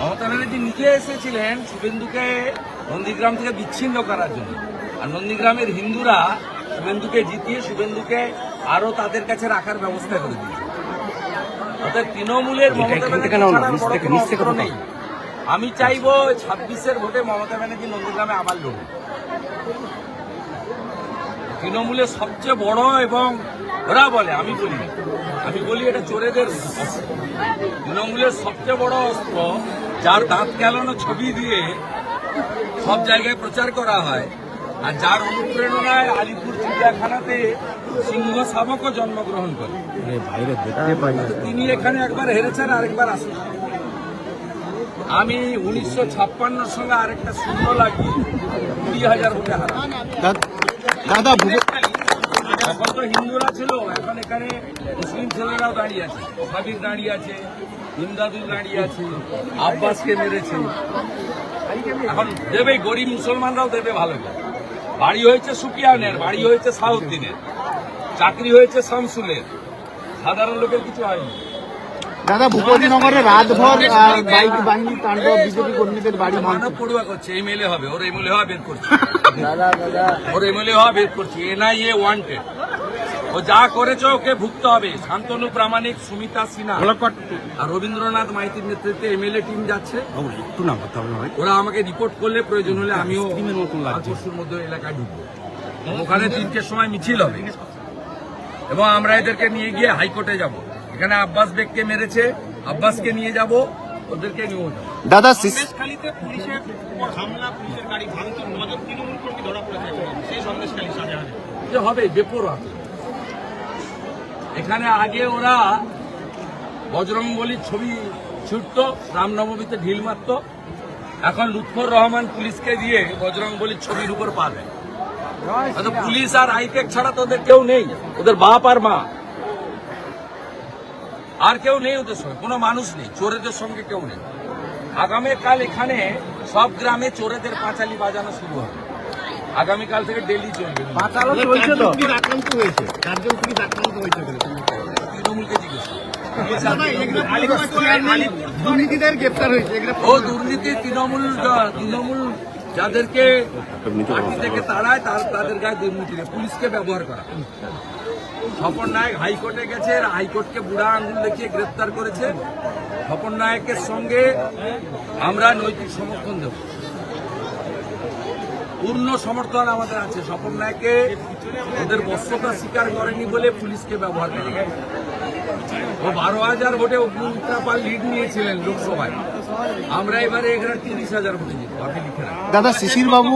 মমতা ব্যানার্জি নিজে এসেছিলেন শুভেন্দুকে নন্দীগ্রাম থেকে বিচ্ছিন্ন করার জন্য। আর নন্দীগ্রামের হিন্দুরা শুভেন্দুকে জিতিয়ে শুভেন্দুকে আরও তাদের কাছে রাখার ব্যবস্থা করে দিয়েছে। অর্থাৎ তৃণমূলের মমতা নেই। আমি চাইব ছাব্বিশের ভোটে মমতা ব্যানার্জি নন্দীগ্রামে আবার লড়ুন তৃণমূলের সবচেয়ে বড় এবং ওরা বলে আমি বলি আমি বলি এটা চোরেদের তৃণমূলের সবচেয়ে বড় অস্ত্র যার দাঁত কেলানো ছবি দিয়ে সব জায়গায় প্রচার করা হয়। আর যার অনুপ্রেরণায় আলিপুর চিড়িয়াখানাতে সিংহ শাবকও জন্মগ্রহণ করে। তিনি এখানে একবার হেরেছেন আরেকবার আসেন। আমি উনিশশো ছাপ্পান্নর সঙ্গে আরেকটা শূন্য লাগিয়ে কুড়ি হাজার ভোটে হারাম দাদা এখন তো হিন্দুরা ছিল এখন এখানে মুসলিম ছেলেরাও দাঁড়িয়ে আছে। সাবির দাঁড়িয়ে আছে ইমদাদুল দাঁড়িয়ে আছে আব্বাসকে মেরেছে। এখন দেবে গরিব মুসলমানরাও দেবে ভালো করে। বাড়ি হয়েছে সুকিয়ানের বাড়ি হয়েছে সাউদ্দিনের চাকরি হয়েছে শামসুলের। সাধারণ লোকের কিছু হয়নি। দাদা ভূপতিনগরে রাতভর বাইক বাহিনী তাণ্ডব বিজেপি কর্মীদের বাড়ি মানব পড়ুয়া করছে এমএলএ হবে ওর এমএলএ হওয়া বের করছে। ওর এমএলএ হওয়া বের করছে এনআইএ ওয়ান্টেড ও যা করেছ ওকে ভুগতে হবে। শান্তনু প্রামাণিক সুমিতা সিনহা। আর রবীন্দ্রনাথ মাইতির নেতৃত্বে এমএলএ টিম যাচ্ছে। একটু না কথা হবে ভাই। ওরা আমাকে রিপোর্ট করলে প্রয়োজন হলে আমিও আর পরশুর মধ্যে এলাকায় ঢুকবো। ওখানে তিনটের সময় মিছিল হবে। এবং আমরা এদেরকে নিয়ে গিয়ে হাইকোর্টে যাব। এখানে আব্বাস বেগকে মেরেছে। আব্বাসকে নিয়ে যাব। ওদেরকে নিয়েও যাব। দাদা পুলিশের উপর হামলা পুলিশের গাড়ি ভাঙচুর নজর তৃণমূল কর্মী ধরা পড়েছে এখন। সেই সন্দেশখালী শাহজাহানে যে হবে বেপরোয়া। এখানে আগে ওরা বজরং বলির ছবি ছুটত রামনবমীতে ঢিল মারত। এখন লুৎফর রহমান পুলিশকে দিয়ে বজরং বলির ছবির উপর পা দেয়। পুলিশ আর আইটেক ছাড়া তো ওদের কেউ নেই। ওদের বাপ আর মা। আর কেউ নেই ওদের সঙ্গে। কোনো মানুষ নেই। চোরেদের সঙ্গে কেউ নেই। আগামীকাল এখানে সব গ্রামে চোরেদের পাঁচালি বাজানো শুরু হবে। আগামীকাল থেকে ডেলি চলবে পুলিশ আক্রান্ত হয়েছে। চারজন পুলিশ আক্রান্ত হয়েছে তৃণমূলকে জিজ্ঞেস দুর্নীতিদের গ্রেপ্তার হয়েছে। ও দুর্নীতি তৃণমূল তৃণমূল যাদেরকে পার্টি থেকে তাড়ায় তার তাদের গায়ে দুর্নীতি নেই। পুলিশকে ব্যবহার করা। স্বপন নায়ক হাইকোর্টে গেছে হাইকোর্টকে বুড়া আঙুল দেখিয়ে গ্রেপ্তার করেছে। স্বপন নায়কের সঙ্গে আমরা নৈতিক সমর্থন দেব। পূর্ণ সমর্থন আমাদের আছে। স্বপন নায়কে ওদের বস্ত্রতা স্বীকার করেনি বলে পুলিশকে ব্যবহার করে ও বারো হাজার ভোটে উত্তরাপাল লিড নিয়েছিলেন লোকসভায়। আমরা এবারে এখানে তিরিশ হাজার ভোটে জিতবো আপনি লিখে দাদা শিশির বাবু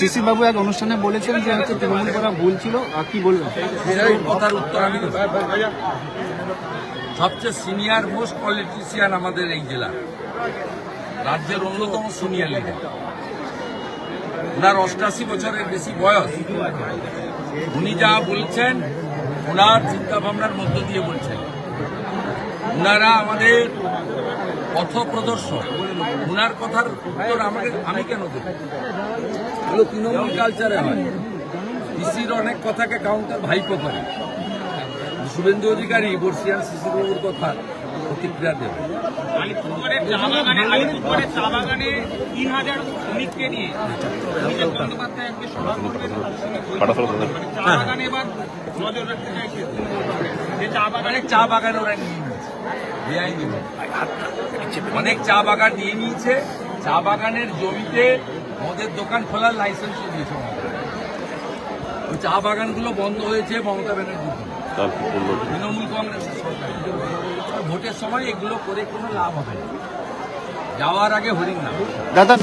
শিশির বাবু এক অনুষ্ঠানে বলেছেন যে হচ্ছে তৃণমূল করা ভুল ছিল। কি বলবেন? কথার উত্তর আমি সবচেয়ে সিনিয়র মোস্ট পলিটিশিয়ান আমাদের এই জেলা রাজ্যের অন্যতম সিনিয়র লিডার ওনার অষ্টাশি বছরের বেশি বয়স। উনি যা বলছেন, ওনার চিন্তা ভাবনার মধ্য দিয়ে বলছেন। ওনারা আমাদের পথ প্রদর্শক ওনার কথার উত্তর আমাকে আমি কেন দেব? তৃণমূল কালচারে হয়। পিসির অনেক কথাকে কাউন্টার ভাইপো করে। শুভেন্দু অধিকারী বর্ষিয়ান শিশুবাবুর কথা। প্রতিক্রিয়া দেবে। চা বাগানে। মানে বাগান ওরা নিয়ে নিয়েছে। অনেক চা বাগান নিয়ে নিয়েছে। চা বাগানের জমিতে মদের দোকান খোলার লাইসেন্স দিয়েছে ওই চা বাগানগুলো বন্ধ হয়েছে মমতা ব্যানার্জির তৃণমূল কংগ্রেসের সরকার। ভোটের সময় এগুলো করে কোনো লাভ হবে না। যাওয়ার আগে হরিণ না দাদা